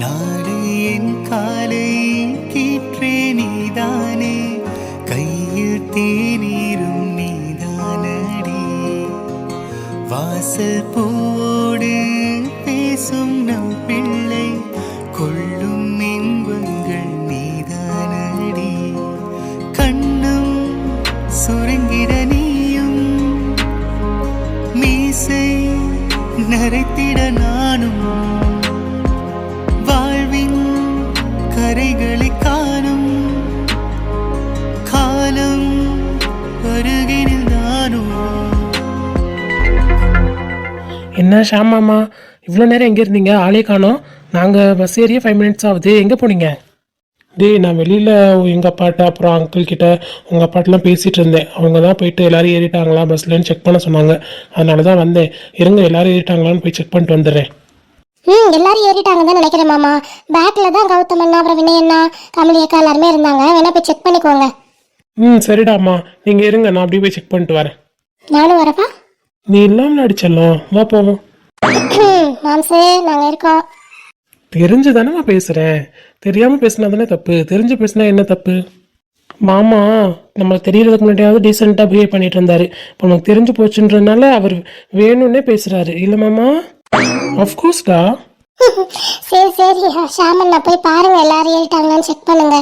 நாடு என் காலை கீற்றே நீதானே. கையில் தேநீரும் நீதானடி. வாசல் போ என்ன? ஷாமாமா இவ்வளோ நேரம் எங்கே இருந்தீங்க? ஆளே காணோம். நாங்கள் பஸ் ஏறிய ஃபைவ் மினிட்ஸ் ஆகுது. எங்கே போனீங்க? டேய் நான் வெளியில் எங்கள் அப்பாட்ட அப்புறம் அங்கிள் கிட்ட உங்கள் அப்பாட்டெலாம் பேசிகிட்டு இருந்தேன். அவங்க தான் போயிட்டு எல்லாரும் ஏறிட்டாங்களா? பஸ்லன்னு செக் பண்ண சொன்னாங்க. அதனால தான் வந்தேன். இருங்க எல்லாரும் ஏறிட்டாங்களான்னு போய் செக் பண்ணிட்டு வந்துடுறேன். ம் எல்லாரும் ஏறிட்டாங்க தான் நினைக்கிறேன் மாமா. பேக்கில் தான் கௌதம் அண்ணா அப்புறம் வினய் அண்ணா கமலி அக்கா எல்லாருமே இருந்தாங்க. வேணா போய் செக் பண்ணிக்கோங்க. ம் சரிடாம்மா. நீங்கள் இருங்க. நான் அப்படியே போய் செக் பண்ணிட்டு வரேன். நானும் வரப்பா நீ இல்லாமல் அடிச்சலாம் வா போவோம். மாம்சே இருக்கோம். தெரிஞ்சு தானேம்மா பேசுகிறேன் தெரியாமல் பேசினா தானே தப்பு? தெரிஞ்சு பேசினா என்ன தப்பு? மாமா நம்மளுக்கு தெரியறதுக்கு முன்னாடியாவது டீசெண்டாக பிஹேவ் பண்ணிட்டு இருந்தாரு. இப்போ நமக்கு தெரிஞ்சு போச்சுன்றதுனால அவர் வேணும்னே பேசுறாரு. இல்லை மாமா? அஃப்கோர்ஸ்டா சரி சரி ஷாமன் நான் போய் பாருங்க. எல்லாரும் ஏறிட்டாங்களான்னு செக் பண்ணுங்க.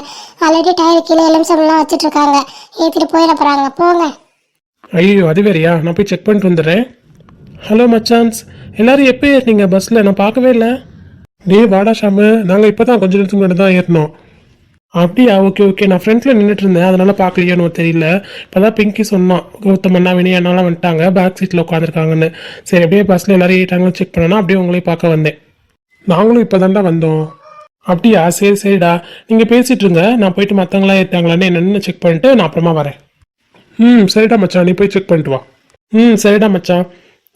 ஆல்ரெடி டயர் கீழே எலுமிச்சம்லாம் வச்சுட்டு இருக்காங்க. ஏற்றிட்டு போயிட போகிறாங்க போங்க. ஐயோ அது வேறையா? நான் போய் செக் பண்ணிட்டு வந்துடுறேன். ஹலோ மச்சான்ஸ். எல்லாரும் எப்போ ஏறினீங்க? பஸ்ஸில் நான் பார்க்கவே இல்லை. டேய் வாடா ஷாமு. நாங்கள் இப்போ தான் கொஞ்ச நேரத்துக்கு முன்னாடி தான் ஏறினோம். அப்படியா? ஓகே ஓகே நான் ஃப்ரெண்ட்ஸில் நின்றுட்டு இருந்தேன். அதனால் பார்க்கலையான்னு தெரியல. இப்போதான் பிங்கி சொன்னான். கௌதம் அண்ணா வினய் அண்ணாலாம் வந்துட்டாங்க. பேக் சீட்டில் உட்காந்துருக்காங்கன்னு சரி அப்படியே பஸ்ஸில் எல்லோரும் ஏறிட்டாங்கன்னு செக் பண்ணனா அப்படியே உங்களையும் பார்க்க வந்தேன். நாங்களும் இப்போ வந்தோம். அப்படியா? சரி சரிடா. நீங்கள் பேசிகிட்டு இருங்க. நான் போயிட்டு மற்றவங்களாம் ஏற்றாங்களான்னு என்னென்னு செக் பண்ணிட்டு நான் அப்புறமா வரேன். ம் சரிடா மச்சான் நீ போய் செக் பண்ணிட்டு வா. ம் சரிடா மச்சான்.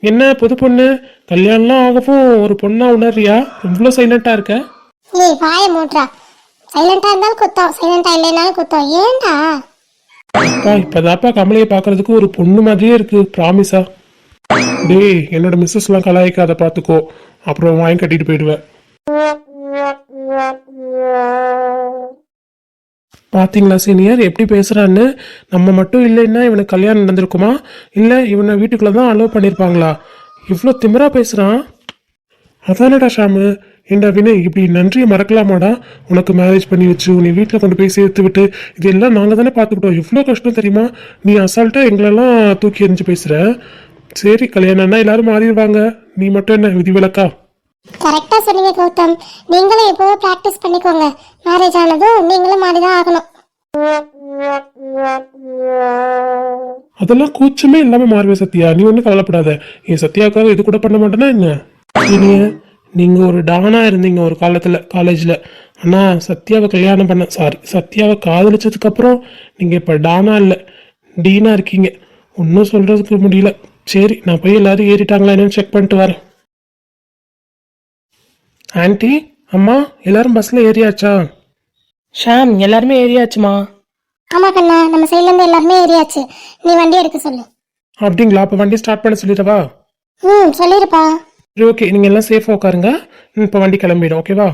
என்ன புது பொண்ணு? கல்யாணம்லாம் ஆகவும் ஒரு பொண்ணா உணர்றியா? இவ்வளோ சைலண்ட்டாக இருக்க? ஏய் வாய மூட்றா. சைலண்டாக இருந்தாலும் குத்தம். சைலண்டாக இல்லைனாலும் குத்தம். ஏன்டா அப்பா இப்பதாப்பா கமலையை பார்க்கறதுக்கு ஒரு பொண்ணு மாதிரியே இருக்கு ப்ராமிஸா டேய் என்னோட மிஸ்ஸஸ்லாம் கலாய்க்காத பார்த்துக்கோ. அப்புறம் வாங்கி கட்டிட்டு போயிடுவேன். பார்த்தீங்களா சீனியர்? எப்படி பேசுகிறான்னு நம்ம மட்டும் இல்லைன்னா இவனுக்கு கல்யாணம் நடந்திருக்குமா? இல்லை இவனை வீட்டுக்குள்ளே தான் அலோவ் பண்ணியிருப்பாங்களா இவ்வளோ திமிரா பேசுகிறான் அதானடா ஷாமு. ஏண்டா வினய் இப்படி நன்றியை மறக்கலாமாடா? உனக்கு மேரேஜ் பண்ணி வச்சு உன்னை வீட்டில் கொண்டு போய் சேர்த்து விட்டு இதெல்லாம் நாங்கள் தானே பார்த்துக்கிட்டோம். எவ்வளோ கஷ்டம் தெரியுமா? நீ அசால்ட்டாக எங்களெல்லாம் தூக்கி எறிஞ்சு பேசுகிற சரி கல்யாணம்னா எல்லாரும் மாறிடுவாங்க. நீ மட்டும் என்ன விதிவிலக்கா? கரெக்டாக சொன்னீங்க கௌதம். நீங்களும் எப்போவோ ப்ராக்டிஸ் பண்ணிக்கோங்க. மேரேஜ் ஆனதும் நீங்களும் மாறி தான் ஆகணும். அதெல்லாம் கூச்சமே இல்லாம மாறுவே சத்யா. நீ ஒன்றும் கவலைப்படாத. என் சத்யாவுக்காக இது கூட பண்ண மாட்டேனா என்ன? இனிய நீங்க ஒரு டானா இருந்தீங்க ஒரு காலத்துல காலேஜ்ல ஆனா சத்யாவை கல்யாணம் பண்ண சாரி சத்யாவை காதலிச்சதுக்கு அப்புறம் நீங்க இப்ப டானா இல்ல டீனா இருக்கீங்க. ஒன்றும் சொல்றதுக்கு முடியல. சரி நான் போய் எல்லாரும் ஏறிட்டாங்களா என்னன்னு செக் பண்ணிட்டு வரேன். ஆன்ட்டி அம்மா எல்லாரும் பஸ்ல ஏறியாச்சா? ஷாம் எல்லாருமே ஏறியாச்சுமா? ஆமாம் கண்ணா நம்ம சைட்லேருந்து எல்லாருமே ஏறியாச்சு. நீ வண்டி எடுக்க சொல்லு. அப்படிங்களா? அப்போ வண்டி ஸ்டார்ட் பண்ண சொல்லிடவா? ம் சொல்லிருப்பா. சரி ஓகே நீங்க எல்லாம் சேஃபா உட்காருங்க. இப்ப வண்டி கிளம்பிடும் ஓகேவா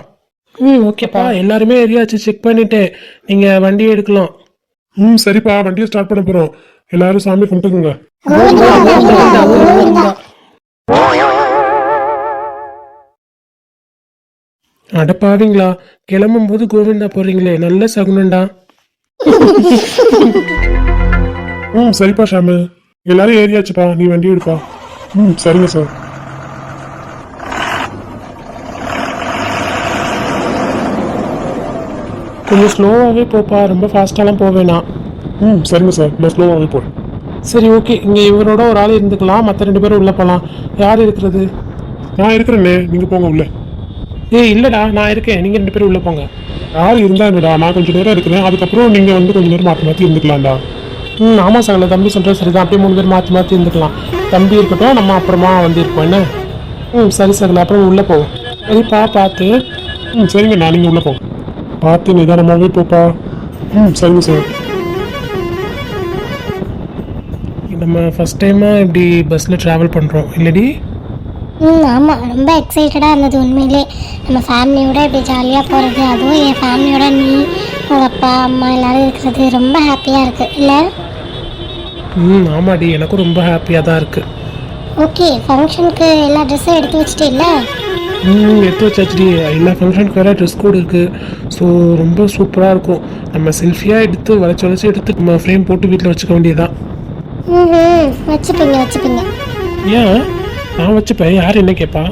ம் ஓகேப்பா எல்லாருமே ஏரியாச்சு செக் பண்ணிட்டு. நீங்க வண்டி எடுக்கலாம். ம் சரிப்பா வண்டியை ஸ்டார்ட் பண்ண போறோம். எல்லாரும் சாமி கும்பிட்டுக்குங்க. அடப்பாவீங்களா கிளம்பும் போது கோவிந்தா போறீங்களே நல்ல சகுனண்டா ம் சரிப்பா ஷாமு எல்லாரும் ஏறியாச்சுப்பா நீ வண்டி எடுப்பா. ம் சரிங்க சார். கொஞ்சம் ஸ்லோவாகவே போப்பா ரொம்ப ஃபாஸ்ட்டாலாம் போவேணாம் ம் சரிங்க சார். நான் ஸ்லோவாகவே போகிறேன் சரி ஓகே. இங்க இவரோட ஒரு ஆள் இருந்துக்கலாம் மற்ற ரெண்டு பேரும் உள்ள போலாம். யார் இருக்கிறது? நான் இருக்கிறேன்னே நீங்கள் போங்க உள்ள. ஏய் இல்லைடா நான் இருக்கேன். நீங்க ரெண்டு பேரும் உள்ள போங்க. யார் இருந்தாங்கடா? நான் கொஞ்சம் நேரம் இருக்கிறேன். அதுக்கப்புறம் நீங்கள் வந்து கொஞ்சம் நேரம் மாற்றி மாற்றி இருந்துக்கலாம்டா. ம் ஆமாம் சகல தம்பி சொல்கிறோம் சரி தான் அப்படியே மூணு பேர் மாற்றி மாற்றி இருந்துக்கலாம். தம்பி இருக்கட்டும் நம்ம அப்புறமா வந்து இருப்போம் என்ன? ம் சரி சார். அப்புறம் உள்ளே போவோம். சரிப்பா பார்த்து. ம் சரிங்க நான் நீங்கள் உள்ளே போவோம் பார்த்து நிதானமாகவே போப்பா. ம் சரிங்க சார். நம்ம ஃபஸ்ட் டைமாக இப்படி பஸ்ஸில் ட்ராவல் பண்ணுறோம் இல்லடி? ம் ஆமாம் ரொம்ப எக்ஸைட்டடாக இருந்தது உண்மையிலே. நம்ம ஃபேமிலியோட இப்படி ஜாலியாக போகிறது அதுவும் என் ஃபேமிலியோட நீ உங்கள் அப்பா அம்மா எல்லாரும் இருக்கிறது ரொம்ப ஹாப்பியாக இருக்குது இல்லை? ம் ஆமாடி. எனக்கும் ரொம்ப ஹாப்பியாக தான் இருக்குது ஓகே ஃபங்க்ஷனுக்கு எல்லா ட்ரெஸ்ஸும் எடுத்து வச்சுட்டே இல்லை ம் எடுத்து வச்சாச்சுடி. எல்லா ஃபங்க்ஷனுக்கு வேறு ட்ரெஸ் கோட் இருக்குது ஸோ ரொம்ப சூப்பராக இருக்கும். நம்ம செல்ஃபியாக எடுத்து வளைச்சி வளைச்சி எடுத்து நம்ம ஃப்ரேம் போட்டு வீட்டில் வச்சுக்க வேண்டியதுதான். ம் வச்சுப்பீங்க வச்சுப்பீங்க. ஏன்? நான் வச்சுப்பேன். யார் என்ன கேட்பா?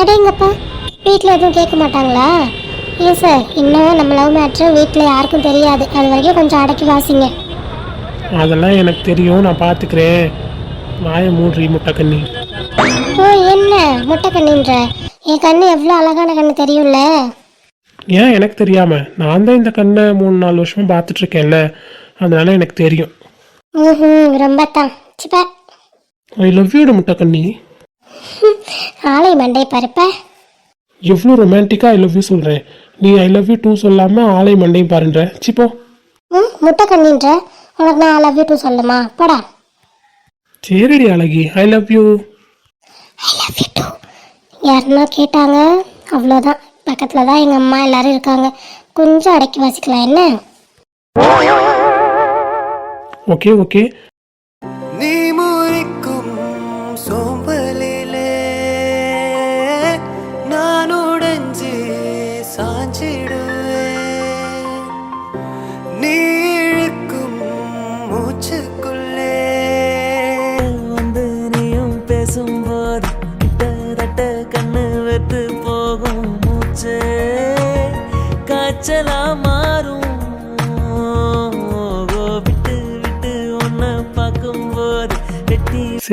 அடேங்கப்பா வீட்டில் எதுவும் கேட்க மாட்டாங்களா? ஏன் சார் இன்னும் நம்ம லவ் மேட்ரு வீட்டில் யாருக்கும் தெரியாது. அது வரைக்கும் கொஞ்சம் அடக்கி வாசிங்க. அதெல்லாம் எனக்கு தெரியும். நான் பார்த்துக்கிறேன் வாயை மூடுறி முட்டை கண்ணி. ஓ என்ன? முட்டை கண்ணின்ற? என் கண்ணு எவ்வளோ அழகான கண்ணு தெரியும்ல? ஏன் எனக்கு தெரியாம? நான் தான் இந்த கண்ணை மூணு நாலு வருஷமா பார்த்துட்டு இருக்கேன்ல அதனால எனக்கு தெரியும். ரொம்ப தான். ஐ லவ் யூ முட்டை கண்ணி. ஆலை மண்டை பருப்ப. எவ்வளோ ரொமான்டிக்காக ஐ லவ் யூ சொல்கிறேன் நீ ஐ லவ் யூ டூ சொல்லாமல் ஆலை மண்டையும் பாருன்ற. சிப்போ ம் முட்டை கண்ணின்ற. உனக்கு நான் லவ் யூ டூ சொல்லுமா போடா. சரிடி அழகி. ஐ லவ் யூ யாருன்னா கேட்டாங்க? அவ்வளோதான். பக்கத்தில் தான் எங்கள் அம்மா எல்லாரும் இருக்காங்க. கொஞ்சம் அடக்கி வாசிக்கலாம் என்ன? ஓகே ஓகே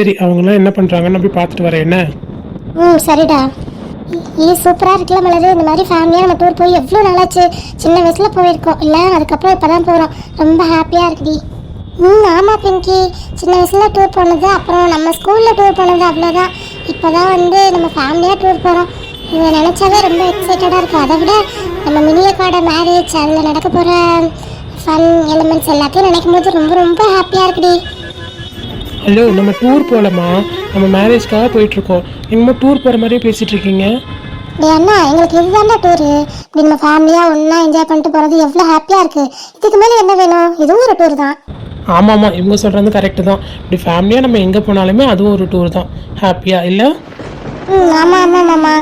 சரி அவங்களாம் என்ன பண்ணுறாங்கன்னு போய் பார்த்துட்டு வரேன். என்ன? ம் சரிடா. இது சூப்பராக இருக்குல்ல மலரு? இந்த மாதிரி ஃபேமிலியாக நம்ம டூர் போய் எவ்வளோ நல்லாச்சு சின்ன வயசில் போயிருக்கோம். இல்லை அதுக்கப்புறம் இப்போ தான் போகிறோம் ரொம்ப ஹாப்பியாக இருக்குடி. ம் ஆமாம் பிங்கி. சின்ன வயசில் டூர் போனது அப்புறம் நம்ம ஸ்கூலில் டூர் போனது அவ்வளோதான் இப்போ தான் வந்து நம்ம ஃபேமிலியாக டூர் போகிறோம் இதை நினச்சாவே ரொம்ப எக்ஸைட்டடாக இருக்கும் அதை விட நம்ம மினியக்காட மேரேஜ் அதில் நடக்க போகிற ஃபன் எலிமெண்ட்ஸ் எல்லாத்தையும் நினைக்கும் போது ரொம்ப ரொம்ப ஹாப்பியாக இருக்குடி. ஹலோ நம்ம டூர் போகலமா நம்ம மேரேஜ்க்காக போயிட்டுருக்கோம். என்னமோ டூர் போகிற மாதிரியே பேசிகிட்டு இருக்கீங்க? டேய் அண்ணா எங்களுக்கு இதுதான்டா டூரு இப்படி நம்ம ஃபேமிலியாக ஒன்றா என்ஜாய் பண்ணிட்டு போகிறது எவ்வளோ ஹாப்பியாக இருக்குது இதுக்கு மேலே என்ன வேணும்? இதுவும் ஒரு டூர் தான். ஆமாம் ஆமாம் இவங்க சொல்கிறது கரெக்டு தான். இப்படி ஃபேமிலியாக நம்ம எங்கே போனாலுமே அதுவும் ஒரு டூர் தான். ஹாப்பியாக இல்லை? ம் ஆமாம் ஆமாம் மாமா.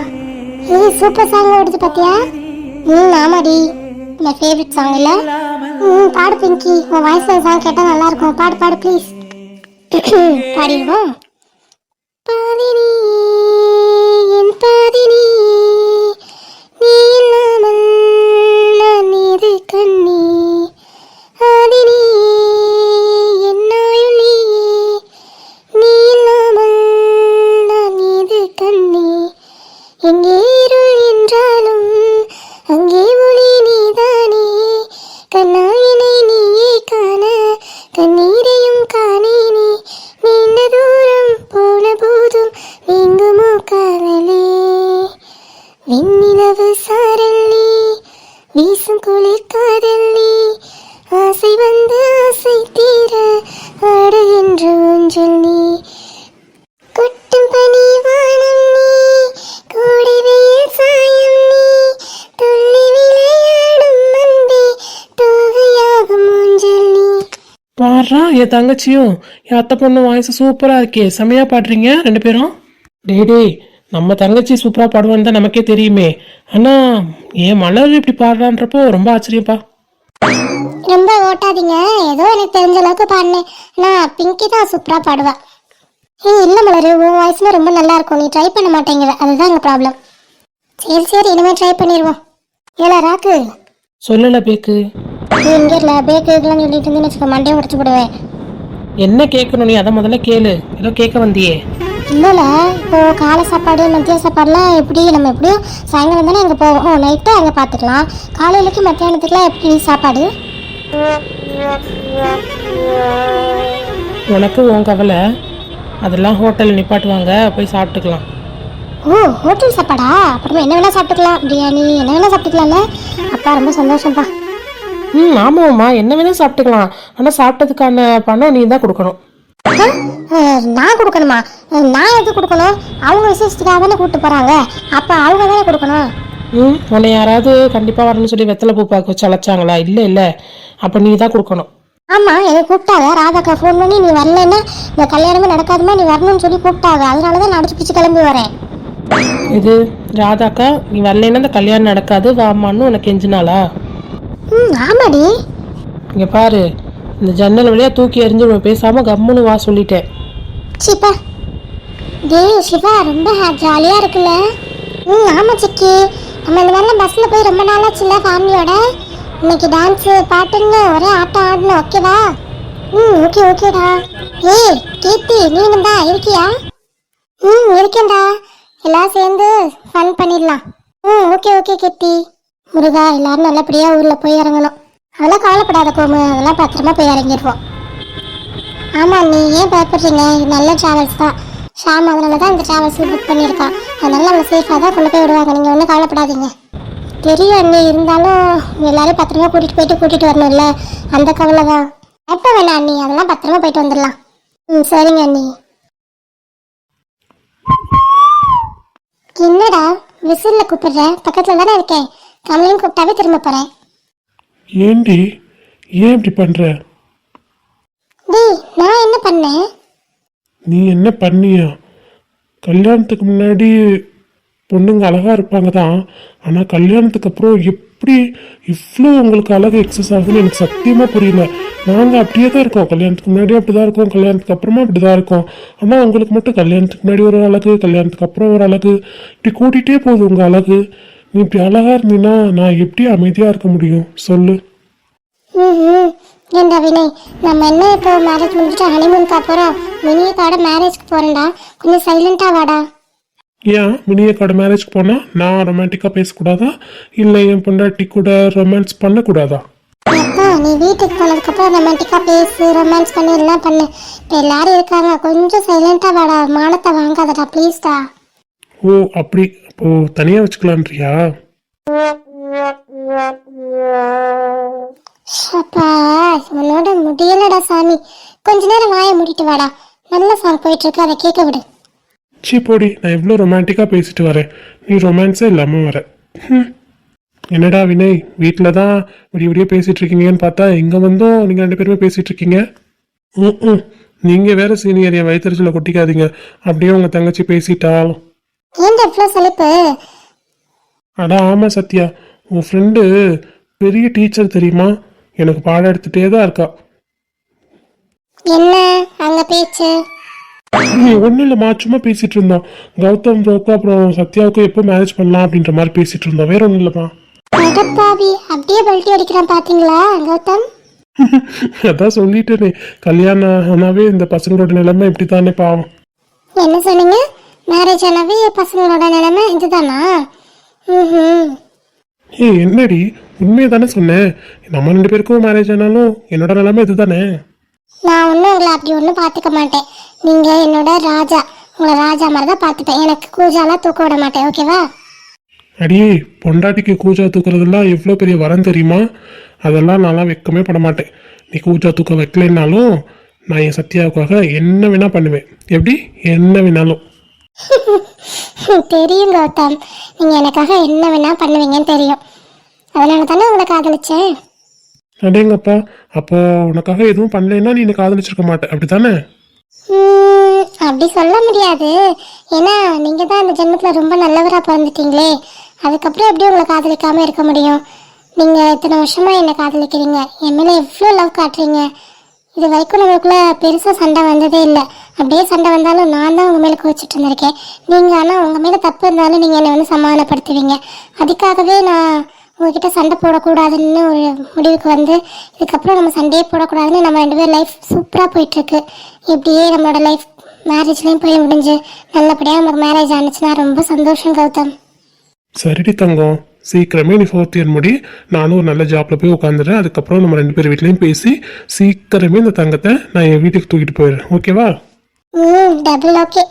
நீ சூப்பர் சாங் ஓடுது பார்த்தியா ம் ஆமாடி. என் ஃபேவரட் சாங் இல்லை? ம் பாடு பிங்கி உன் வாய்ஸ் சாங் கேட்டால் நல்லாயிருக்கும் பாடு பாடு ப்ளீஸ் பாடிடுவோம் பாதினி என் பாதினி நீ இல்லாமல் நான் பாடுறா என் தங்கச்சியும் என் அத்தை பொண்ணு வாய்ஸ் சூப்பராக இருக்கே. செமையாக பாடுறீங்க ரெண்டு பேரும்? டேய் டேய் நம்ம தங்கச்சி சூப்பராக பாடுவான்னு தான் நமக்கே தெரியுமே. ஆனால் என் மலர் இப்படி பாடுறான்றப்போ ரொம்ப ஆச்சரியப்பா ரொம்ப ஓட்டாதீங்க. ஏதோ எனக்கு தெரிஞ்ச அளவுக்கு பாடினேன். ஆனால் பிங்கி தான் சூப்பராக பாடுவா. ஏய் இல்லை மலரு உன் வாய்ஸ்மே ரொம்ப நல்லா இருக்கும். நீ ட்ரை பண்ண மாட்டேங்கிற. அதுதான் எங்கள் ப்ராப்ளம் சரி சரி இனிமேல் ட்ரை பண்ணிடுவோம் ஏலா ராக்கு. சொல்லலை பேக்கு. நீ இங்கே இல்லை பேக்கு இதெல்லாம் சொல்லிட்டு இருந்தேன்னு வச்சுக்கோ மண்டையை உடச்சு போடுவேன். என்ன கேட்கணும் நீ? அதை முதல்ல கேளு. ஏதோ கேட்க வந்தியே. இல்லைல்ல இப்போ காலை சாப்பாடு மதிய சாப்பாடுலாம் எப்படி நம்ம எப்படியும் சாயங்காலம் தானே அங்கே போவோம். நைட்டு அங்கே பார்த்துக்கலாம் காலையிலக்கு மத்தியானத்துக்குலாம் எப்படி சாப்பாடு? உனக்கு உன் கவலை. அதெல்லாம் ஹோட்டலில் நிப்பாட்டுவாங்க போய் சாப்பிட்டுக்கலாம். ஓ ஹோட்டல் சாப்பாடா? அப்புறமா என்ன வேணால் சாப்பிட்டுக்கலாம். பிரியாணி என்ன வேணால் சாப்பிட்டுக்கலாம்ல. அப்பா ரொம்ப சந்தோஷம்ப்பா. ம் ஆமாம்மா. என்ன வேணால் சாப்பிட்டுக்கலாம். ஆனால் சாப்பிட்டதுக்கான பணம் நீ தான் கொடுக்கணும். நான் கொடுக்கணுமா? நான் எது கொடுக்கணும்? அவங்க விசேஷத்துக்காக தானே கூப்பிட்டு போகிறாங்க அப்போ அவங்க தானே கொடுக்கணும்? ம் உன்னை யாராவது கண்டிப்பாக வரணும்னு சொல்லி வெத்தலை பூ பார்க்க வச்சு அழைச்சாங்களா? இல்லை இல்லை. அப்போ நீ தான் கொடுக்கணும். ஆமாம் என்னை கூப்பிட்டாங்க. ராதாக்கா ஃபோன் பண்ணி நீ வரலன்னா இந்த கல்யாணமே நடக்காதுமா? நீ வரணும்னு சொல்லி கூப்பிட்டாங்க. அதனால தான் நான் அடிச்சு பிடிச்சி கிளம்பி வரேன். இது ராதாக்கா நீ வரலைன்னா இந்த கல்யாணம் நடக்காது. வாமான்னு உனக்கு எஞ்சினாளா ம் ஆமாடி. இங்கே பாரு இந்த ஜன்னல் வழியாக தூக்கி எறிஞ்சு பேசாமல் கம்முன்னு வா சொல்லிட்டேன். சிப்பா டேய் சிவா ரொம்ப ஜாலியாக இருக்குல்ல? ம் ஆமாம் சிக்கி. நம்ம இந்த மாதிரிலாம் பஸ்ஸில் போய் ரொம்ப நாளாச்சுல்ல ஃபேமிலியோட இன்னைக்கு டான்ஸு பாட்டுன்னு ஒரே ஆட்டம் ஆடணும் ஓகேவா ம் ஓகே ஓகேடா ஏய் கீர்த்தி நீனும் தான் இருக்கியா? ம் இருக்கேன்டா. எல்லாம் சேர்ந்து ஃபன் பண்ணிடலாம். ம் ஓகே ஓகே கீர்த்தி. முருகா எல்லாரும் நல்லபடியாக ஊரில் போய் இறங்கணும். அதெல்லாம் கவலைப்படாத கோமு அதெல்லாம் பத்திரமா போய் இறங்கிடுவோம். ஆமாம் நீ ஏன் பயப்படுறீங்க? இது நல்ல டிராவல்ஸ் தான். ஷாம் அதனால தான் இந்த டிராவல்ஸில் புக் பண்ணியிருக்கான் அதனால நம்ம சேஃபாக தான் கொண்டு போய் விடுவாங்க. நீங்கள் ஒன்றும் கவலைப்படாதீங்க. தெரியும் அண்ணி இருந்தாலும் எல்லாரையும் பத்திரமா கூட்டிகிட்டு போயிட்டு கூட்டிகிட்டு வரணும்ல. அந்த கவலை தான். எப்போ வேணாம் அண்ணி அதெல்லாம் பத்திரமா போயிட்டு வந்துடலாம். ம் சரிங்க அண்ணி. என்னடா விசிலில் கூப்பிடுற? பக்கத்தில் தானே இருக்கேன். கமலையும் கூப்பிட்டாவே திரும்ப போகிறேன் ஏண்டி? ஏன் இப்படி பண்ற? டேய் நான் என்ன பண்ணேன்? நீ என்ன பண்ணியா? கல்யாணத்துக்கு முன்னாடி பொண்ணுங்க அழகா இருப்பாங்க தான். ஆனால் கல்யாணத்துக்கு அப்புறம் எப்படி இவ்வளோ உங்களுக்கு அழகு எக்ஸஸ் ஆகுதுன்னு எனக்கு சத்தியமாக புரியல. நாங்கள் அப்படியே தான் இருக்கோம். கல்யாணத்துக்கு முன்னாடி அப்படி தான் இருக்கோம். கல்யாணத்துக்கு அப்புறமா அப்படி தான் இருக்கோம். ஆனால் உங்களுக்கு மட்டும் கல்யாணத்துக்கு முன்னாடி ஒரு அழகு கல்யாணத்துக்கு அப்புறம் ஒரு அழகு. இப்படி கூட்டிகிட்டே போகுது உங்கள் அழகு. நீ இப்படி அழகா இருந்தீங்கன்னா நான் எப்படி அமைதியாக இருக்க முடியும்? சொல்லு. ஏண்டா வினய் நம்ம என்ன இப்போ மேரேஜ் முடிஞ்சுட்டு ஹனிமூனுக்கு அப்புறம் மினியக்காட மேரேஜ்க்கு போறேன்டா. கொஞ்சம் சைலண்டா வாடா. ஏன்? மினியக்காட மேரேஜ்க்கு போனால் நான் ரொமான்டிக்காக பேசக்கூடாதா? இல்லை என் பொண்டாட்டி கூட ரொமான்ஸ் பண்ணக்கூடாதா? அப்பா நீ வீட்டுக்கு போனதுக்கப்புறம் ரொமான்டிக்கா பேசு ரொமான்ஸ் பண்ணி எல்லாம் பண்ணு. இப்போ எல்லாரும் இருக்காங்க. கொஞ்சம் சைலண்டா வாடா. மானத்தை வாங்காதடா ப்ளீஸ்டா ஓ அப்படி. அப்போ தனியாக வச்சுக்கலான்றியா? உன்னோட முடியலடா சாமி. கொஞ்ச நேரம் வாயை மூடிட்டு வாடா. நல்ல சாங் போயிட்டு இருக்கு அதை கேட்க விடு. சீ போடி நான் எவ்வளோ ரொமான்டிக்காக பேசிட்டு வரேன். நீ ரொமான்ஸே இல்லாமல் வர. என்னடா வினய் வீட்டில் தான் விடிய விடிய பேசிட்டு இருக்கீங்கன்னு பார்த்தா இங்கே வந்தும்? நீங்கள் ரெண்டு பேருமே பேசிட்டு இருக்கீங்க? ம் நீங்கள் வேற சீனியர் என் வயிற்றுல கொட்டிக்காதீங்க. அப்படியே உங்கள் தங்கச்சி பேசிட்டாலும். ஏன்டா இவ்வளோ சலிப்பு? அடா ஆமாம் சத்யா. உன் ஃப்ரெண்டு பெரிய டீச்சர் தெரியுமா? எனக்கு பாடம் எடுத்துகிட்டே தான் இருக்கா. என்ன? அங்க பேச்சு? நீ ஒன்றும் இல்லைம்மா சும்மா பேசிட்டு இருந்தோம் கௌதம் ப்ரோக்கு அப்புறம் சத்யாவுக்கு எப்போ மேரேஜ் பண்ணலாம் அப்படின்ற மாதிரி பேசிட்டு இருந்தோம் வேற ஒன்றும் இல்லைம்மா. அடப்பாவி அப்படியே பல்ட்டி அடிக்கிறான் பாத்தீங்களா கௌதம்? அதான் சொல்லிட்டேனே. கல்யாணம் ஆனாவே இந்த பசங்களோட நிலைமை இப்படி தானே பாவம். என்ன சொன்னீங்க? மேரேஜ் ஆனவே பசங்களோட நிலைமை இதுதானா? ம் ஏய் என்னடி? உண்மையை தானே சொன்னேன் நம்ம ரெண்டு பேருக்கும் மேரேஜ் ஆனாலும் என்னோட நிலைமை இதுதானே? நான் ஒன்றும் உங்களை அப்படி ஒன்றும் பார்த்துக்க மாட்டேன். நீங்கள் என்னோட ராஜா. உங்களை ராஜா மாதிரி தான் பார்த்துப்பேன். எனக்கு கூஜாலாம் தூக்க விட மாட்டேன் ஓகேவா? அடியே பொண்டாட்டிக்கு கூஜா தூக்குறதெல்லாம் எவ்வளோ பெரிய வரம் தெரியுமா? அதெல்லாம் நான்லாம் வைக்கவே பட மாட்டேன். நீ கூஜா தூக்க வைக்கலைன்னாலும் நான் என் சத்யாவுக்காக என்ன வேணா பண்ணுவேன். எப்படி? என்ன வேணாலும். தெரியும் கௌதம். நீங்கள் எனக்காக என்ன வேணா பண்ணுவீங்கன்னு தெரியும். அதனால தானே உங்களை காதலிச்சேன்? அடேங்கப்பா அப்போ உனக்காக எதுவும் பண்ணலைன்னா நீ எனக்கு காதலிச்சிருக்க மாட்டேன் அப்படித்தானே? அப்படி சொல்ல முடியாது. ஏன்னா நீங்கள் தான் இந்த ஜென்மத்தில் ரொம்ப நல்லவராக பிறந்துட்டீங்களே. அதுக்கப்புறம் எப்படி உங்களை காதலிக்காமல் இருக்க முடியும்? நீங்கள் இத்தனை வருஷமாக என்னை காதலிக்கிறீங்க. என் மேலே எவ்வளோ லவ் காட்டுறீங்க? இது வரைக்கும் நம்மளுக்குள்ள பெருசாக சண்டை வந்ததே இல்லை. அப்படியே சண்டை வந்தாலும் நான் தான் உங்கள் மேலே கோச்சிட்டு இருந்திருக்கேன். நீங்கள் ஆனால் உங்கள் மேலே தப்பு இருந்தாலும் நீங்கள் என்னை வந்து சமாதானப்படுத்துவீங்க. அதுக்காகவே நான் உங்ககிட்ட சண்டை போடக்கூடாதுன்னு ஒரு முடிவுக்கு வந்து இதுக்கப்புறம் நம்ம சண்டையே போடக்கூடாதுன்னு நம்ம ரெண்டு பேர் லைஃப் சூப்பராக போயிட்டுருக்கு. இப்படியே நம்மளோட லைஃப் மேரேஜ்லேயும் போய் முடிஞ்சு நல்லபடியாக நமக்கு மேரேஜ் ஆனிச்சுன்னா ரொம்ப சந்தோஷம் கௌதம். சரிடி தங்கம். சீக்கிரமே நீ ஃபோர்த் இயர் முடி. நானும் ஒரு நல்ல ஜாப்ல போய் உட்காந்துடுறேன் அதுக்கப்புறம் நம்ம ரெண்டு பேர் வீட்லயும் பேசி சீக்கிரமே இந்த தங்கத்தை நான் என் வீட்டுக்கு தூக்கிட்டு போயிடுறேன். ஓகேவா டபுள் ஓகே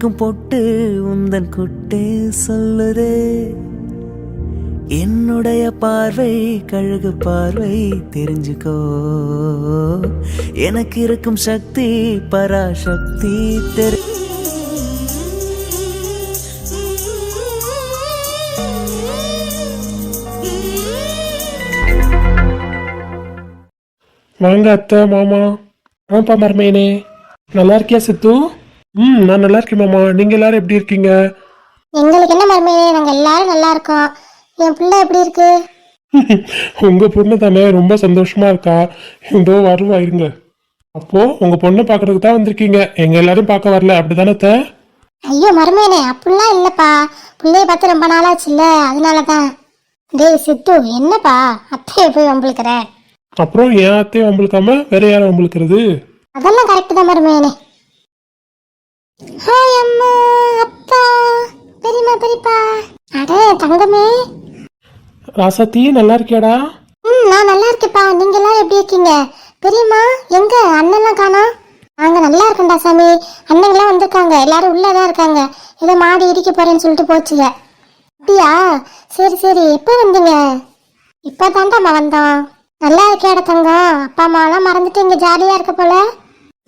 உள்ளிருக்கும் பொட்டு உந்தன் குட்டே சொல்லுதே. என்னுடைய பார்வை கழுகு பார்வை தெரிஞ்சுக்கோ. எனக்கு இருக்கும் சக்தி பராசக்தி தெரி வாங்க அத்தை மாமா. ஆப்பா மர்மேனே. நல்லா இருக்கியா சித்து? ம் நான் நல்லா இருக்கேன் மாமா. நீங்க எல்லாரும் எப்படி இருக்கீங்க? எங்களுக்கு என்ன மருமையே நாங்கள் எல்லாரும் நல்லா இருக்கோம். என் பிள்ளை எப்படி இருக்கு? உங்க பொண்ணு தானே ரொம்ப சந்தோஷமா இருக்கா? இதோ வருவா இருங்க. அப்போ உங்க பொண்ணை பார்க்கறதுக்கு தான் வந்திருக்கீங்க. எங்க எல்லாரும் பார்க்க வரல. அப்படிதானே அத்தை? ஐயோ மருமையனே அப்படிலாம் இல்லைப்பா. பிள்ளைய பார்த்து ரொம்ப நாளாச்சுல்ல. அதனால தான் டேய் சித்து என்னப்பா? அத்தையை போய் வம்பிழுக்கிற? அப்புறம் என் அத்தையை வம்பளுக்காம வேற யாரும் வம்பளுக்கிறது அதெல்லாம் கரெக்டு தான் மருமையனே ஹாய் அம்மா அப்பா பெரியம்மா பெரியப்பா. அட தங்கமே. ராசாத்தி நல்லா இருக்கியாடா? ம் நான் நல்லா இருக்கேன்ப்பா. நீங்க எல்லாரும் எப்படி இருக்கீங்க? பெரியம்மா எங்க? அண்ணன்லாம் காணோம் நாங்க நல்லா இருக்கோம்டா சாமி. அண்ணங்களாம் வந்திருக்காங்க. எல்லாரும் உள்ளதான் இருக்காங்க. ஏதோ மாடி இடிக்க போறேன்னு சொல்லிட்டு போச்சுங்க. அப்படியா? சரி சரி. எப்போ வந்தீங்க. இப்போ தாண்டாம்மா வந்தோம். நல்லா இருக்கியாட தங்கம்? அப்பா அம்மாலாம் மறந்துட்டு இங்க ஜாலியா இருக்க போல.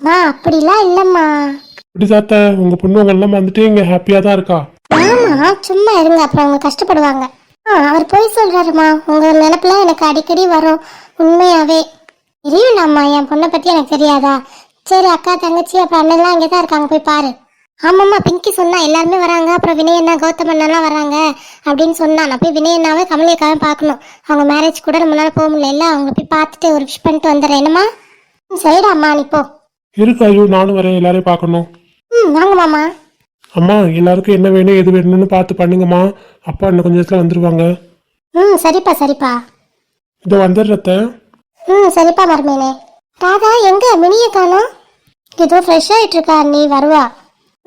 மா அப்படிலாம் இல்லம்மா. இப்படி தாத்த? உங்க பொண்ணு எல்லாம் வந்துட்டு இங்க ஹாப்பியா தான் இருக்கா? ஆமா சும்மா இருங்க. அப்புறம் அவங்க கஷ்டப்படுவாங்க. ஆ அவர் போய் சொல்றாருமா. உங்க நினப்புலாம் எனக்கு அடிக்கடி வரும். உண்மையாவே. தெரியும்டாம்மா என் பொண்ணை பத்தி எனக்கு தெரியாதா? சரி அக்கா தங்கச்சி அப்புறம் அண்ணன்லாம் இங்கே தான் இருக்காங்க. போய் பாரு. ஆமாம்மா பிங்கி சொன்னா எல்லாருமே வராங்க. அப்புறம் வினயண்ணா கௌதம் அண்ணாலாம் வராங்க அப்படின்னு சொன்னா நான் போய் வினயண்ணாவே கமலியக்காவே பார்க்கணும். அவங்க மேரேஜ் கூட நம்மளால போக முடியல. அவங்க போய் பார்த்துட்டு ஒரு விஷ் பண்ணிட்டு வந்துடுறேன். என்னம்மா? ம், சரிடா அம்மா நீ போ. இருக்கு ஐயோ நானும் வரேன். எல்லாரையும் பார்க்கணும். ம் வாங்க மாமா. அம்மா எல்லாருக்கும் என்ன வேணும் எது வேணும்னு பார்த்து பண்ணுங்கம்மா. அப்பா இன்னும் கொஞ்ச நேரத்துல வந்துருவாங்க. ம் சரிப்பா சரிப்பா. இதோ வந்துடுறத்த ம் சரிப்பா மருமேனே. ராதா எங்க? மினிய காணோம். ஏதோ ஃப்ரெஷ் ஆயிட்டு இருக்கா நீ வருவா.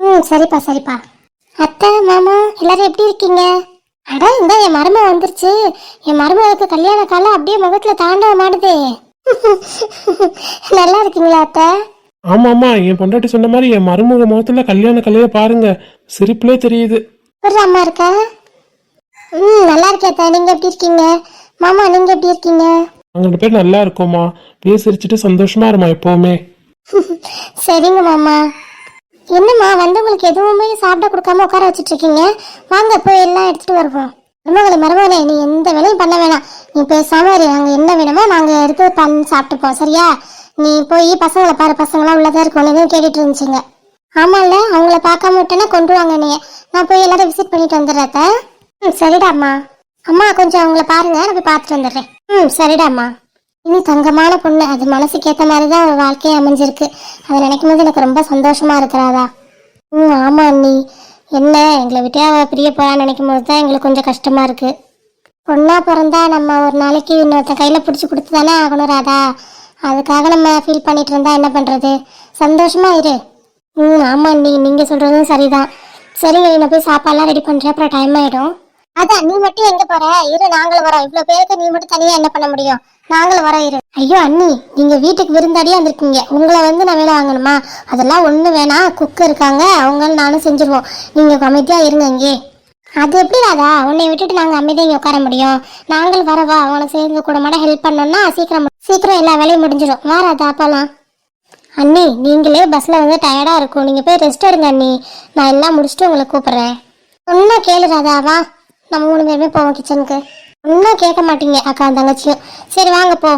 ம் சரிப்பா சரிப்பா. அத்தை மாமா எல்லாரும் எப்படி இருக்கீங்க? அட இந்த என் மருமக வந்துருச்சு. என் மருமகளுக்கு கல்யாண காலம் அப்படியே முகத்துல தாண்டவ மாடுதே நல்லா இருக்கீங்களா அத்தை? ஆமா ஆமா என் பொண்டாட்டி சொன்ன மாதிரி என் மருமக முகத்துல கல்யாண கலைய பாருங்க. சிரிப்புலே தெரியுது. அம்மா இருக்கா? ம் நல்லா இருக்கேன் நீங்க எப்படி இருக்கீங்க? மாமா நீங்க எப்படி இருக்கீங்க? ரெண்டு பேர் நல்லா இருக்கோம்மா. அப்படியே சிரிச்சிட்டு சந்தோஷமா இருமா எப்பவுமே. சரிங்க மாமா. என்னம்மா வந்தவங்களுக்கு எதுவுமே சாப்பிட கொடுக்காம உட்கார வச்சுட்டு இருக்கீங்க? வாங்க போய் எல்லாம் எடுத்துட்டு வருவோம். மருமகளே மருமகளே நீ எந்த வேலையும் பண்ண வேணாம். நீ பேசாம இரு. நாங்க என்ன வேணுமோ நாங்க எடுத்து பண்ணி சாப்பிட்டுப்போம். சரியா? நீ போய் பசங்களை பாரு பசங்களாம் உள்ளதா இருக்கும். எதுவும் கேட்டுட்டு இருந்துச்சுங்க. ஆமால அவங்கள பார்க்காம விட்டேன்னா கொண்டு வாங்க நீ நான் போய் எல்லாரும் விசிட் பண்ணிட்டு வந்துடுறத ம் சரிடாம்மா அம்மா. கொஞ்சம் அவங்கள பாருங்க நான் போய் பார்த்துட்டு வந்துடுறேன். ம் சரிடாம்மா இனி தங்கமான பொண்ணு. அது மனசுக்கு ஏற்ற மாதிரி தான் அவள் வாழ்க்கையே அமைஞ்சிருக்கு. அதை நினைக்கும் போது எனக்கு ரொம்ப சந்தோஷமா இருக்கிறாதா ம் ஆமா அண்ணி. என்ன எங்களை விட்டே அவள் பிரிய போறான்னு நினைக்கும் போது தான் எங்களுக்கு கொஞ்சம் கஷ்டமா இருக்கு. பொண்ணா பிறந்தா நம்ம ஒரு நாளைக்கு இன்னொருத்த கையில பிடிச்சி கொடுத்து தானே ஆகணும் ராதா. அதுக்காக நம்ம ஃபீல் பண்ணிட்டு இருந்தா என்ன பண்றது? சந்தோஷமா இரு. ம் ஆமா நீ நீங்க சொல்றதும் சரிதான். சரிங்க நீ நான் போய் சாப்பாடுலாம் ரெடி பண்றேன். அப்புறம் டைம் ஆயிடும். அதான் நீ மட்டும் எங்க போற? இரு நாங்களும் வரோம். இவ்வளவு பேருக்கு நீ மட்டும் தனியா என்ன பண்ண முடியும்? நாங்களும் வரோம் இரு. ஐயோ அண்ணி நீங்க வீட்டுக்கு விருந்தாடியாக வந்திருக்கீங்க. உங்களை வந்து நான் வேலை வாங்கணுமா? அதெல்லாம் ஒண்ணு வேணாம். குக் இருக்காங்க. அவங்களும் நானும் செஞ்சிருவோம். நீங்க அமைதியா இருங்க இங்கே அது எப்படி ராதா? உன்னை விட்டுட்டு நாங்கள் அமைதியாக உட்கார முடியும். நாங்கள் வரவா? உனக்கு சேர்ந்து கூட மாட ஹெல்ப் பண்ணோம்னா சீக்கிரம் சீக்கிரம் எல்லா வேலையும் முடிஞ்சிடும் வா ராதா போலாம். அண்ணி நீங்களே பஸ்ஸில் வந்து டயர்டாக இருக்கும். நீங்கள் போய் ரெஸ்ட் எடுங்க அண்ணி. நான் எல்லாம் முடிச்சுட்டு உங்களை கூப்பிட்றேன். ஒன்றும் கேளு ராதா வா. நம்ம மூணு பேருமே போவோம் கிச்சனுக்கு ஒன்றும் கேட்க மாட்டீங்க அக்கா தங்கச்சியும். சரி வாங்க போ.